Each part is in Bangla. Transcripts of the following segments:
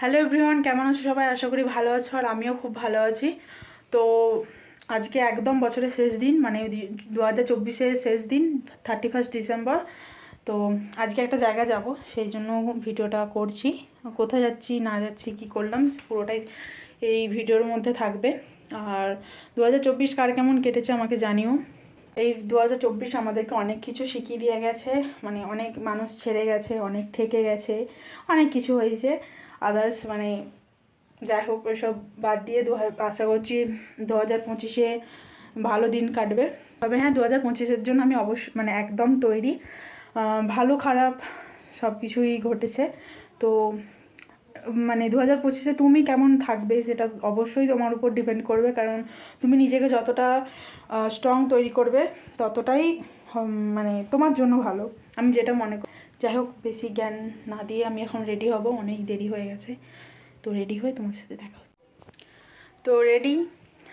হ্যালো এভরিওয়ান কেমন আছো সবাই? আশা করি ভালো আছো আর আমিও খুব ভালো আছি। তো আজকে একদম বছরের শেষ দিন মানে দু হাজার চব্বিশের শেষ দিন থার্টি ফার্স্ট ডিসেম্বর তো আজকে একটা জায়গা যাব, সেই জন্য ভিডিওটা করছি। কোথায় যাচ্ছি, না যাচ্ছি, কি করলাম পুরোটাই এই ভিডিওর মধ্যে থাকবে। আর দু হাজার চব্বিশ কার কেমন কেটেছে আমাকে জানিও। এই দু হাজার চব্বিশ আমাদেরকে অনেক কিছু শিখিয়ে দিয়ে গেছে মানে অনেক মানুষ ছেড়ে গেছে, অনেক থেকে গেছে, অনেক কিছু হয়েছে। আদার্স মানে যাই হোক ওইসব বাদ দিয়ে দু আশা করছি দু হাজার পঁচিশে ভালো দিন কাটবে। তবে হ্যাঁ দু হাজার পঁচিশের জন্য আমি অবশ্য মানে একদম তৈরি। ভালো, খারাপ সব কিছুই ঘটেছে। তো মানে দু হাজার পঁচিশে তুমি কেমন থাকবে সেটা অবশ্যই তোমার উপর ডিপেন্ড করবে। কারণ তুমি নিজেকে যতটা স্ট্রং তৈরি করবে, ততটাই মানে তোমার জন্য ভালো। আমি যেটা মনে করি যাই হোক, বেশি জ্ঞান না দিয়ে আমি এখন রেডি হব। অনেক দেরি হয়ে গেছে। তো রেডি হয়ে তোমার সাথে দেখা তো রেডি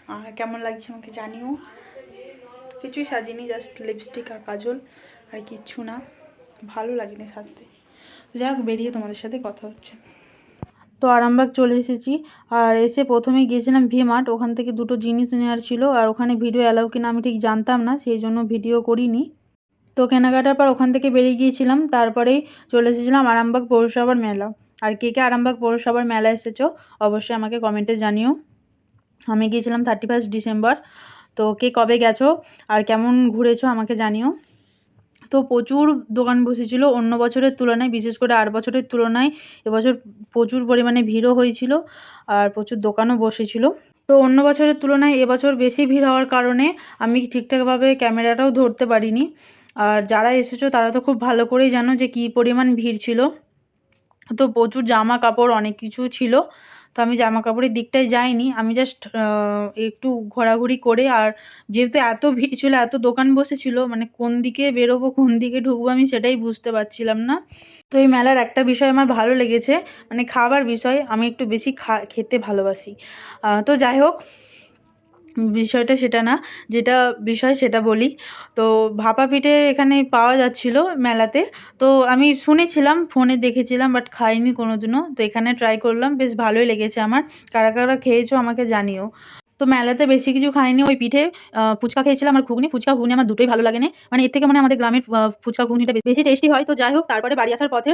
আর কেমন লাগছে আমাকে জানিও। কিছুই সাজিনি জাস্ট লিপস্টিক আর কাজল। আর কিচ্ছু না। ভালো লাগেনি সাজতে। যাই হোক, বেরিয়ে তোমাদের সাথে কথা হচ্ছে। তো আরামবাগ চলে এসেছি। আর এসে প্রথমে গিয়েছিলাম ভি মার্ট ওখান থেকে দুটো জিনিস নেওয়ার ছিল আর ওখানে ভিডিও অ্যালাউ কিনা আমি ঠিক জানতাম না, সেই জন্য ভিডিও করিনি। তো কেনাকাটার পর ওখান থেকে বেরিয়ে গিয়েছিলাম তারপরেই চলে এসেছিলাম আরামবাগ পৌরসভার মেলা। আর কে কে আরামবাগ পৌরসভার মেলা এসেছ অবশ্যই আমাকে কমেন্টে জানিও। আমি গিয়েছিলাম থার্টি ফার্স্ট ডিসেম্বর তো কে কবে গেছো আর কেমন ঘুরেছো আমাকে জানিও। তো প্রচুর দোকান বসেছিল। অন্য বছরের তুলনায়, বিশেষ করে আর বছরের তুলনায় এবছর প্রচুর পরিমাণে ভিড়ও হয়েছিল আর প্রচুর দোকানও বসেছিল। তো অন্য বছরের তুলনায় এবছর বেশি ভিড় হওয়ার কারণে আমি ঠিকঠাকভাবে ক্যামেরাটাও ধরতে পারিনি। আর যারা এসেছ তারা তো খুব ভালো করেই জানো যে কী পরিমাণ ভিড় ছিল। তো প্রচুর জামা কাপড় অনেক কিছু ছিল। তো আমি জামা কাপড়ের দিকটায় যাইনি। আমি জাস্ট একটু ঘোরাঘুরি করে আর যেহেতু এত ভিড় ছিল, এত দোকান বসেছিল মানে কোন দিকে বেরোবো, কোন দিকে ঢুকবো আমি সেটাই বুঝতে পারছিলাম না। তো এই মেলার একটা বিষয় আমার ভালো লেগেছে মানে খাবার বিষয় আমি একটু বেশি খা, খেতে ভালোবাসি। তো যাই হোক বিষয়টা সেটা না, যেটা বিষয় সেটা বলি। তো ভাপা পিঠে এখানে পাওয়া যাচ্ছিল মেলাতে। তো আমি শুনেছিলাম, ফোনে দেখেছিলাম বাট খাইনি কোনো দিনও তো এখানে ট্রাই করলাম, বেশ ভালোই লেগেছে আমার। কারা কারা খেয়েছো আমাকে জানিও। তো মেলাতে বেশি কিছু খাইনি। ওই পিঠে ফুচকা খেয়েছিলাম আর ঘুগনি। ফুচকা ঘুগনি আমার দুটোই ভালো লাগে না মানে এর থেকে মানে আমাদের গ্রামের ফুচকা ঘুগনিটা বেশি টেস্টি হয়। তো যাই হোক, তারপরে বাড়ি আসার পথে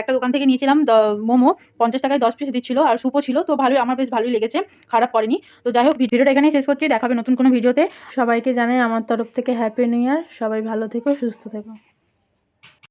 একটা দোকান থেকে নিয়েছিলাম মোমো। পঞ্চাশ টাকায় দশ পিস দিচ্ছিল আর সুপো ছিল। তো ভালোই, আমার বেশ ভালোই লেগেছে। খারাপ করেনি। তো যাই হোক, ভিডিওটা এখানেই শেষ করছি। দেখাবে নতুন কোনো ভিডিওতে। সবাইকে জানাই আমার তরফ থেকে হ্যাপি নিউ ইয়ার সবাই ভালো থেকো, সুস্থ থেকো।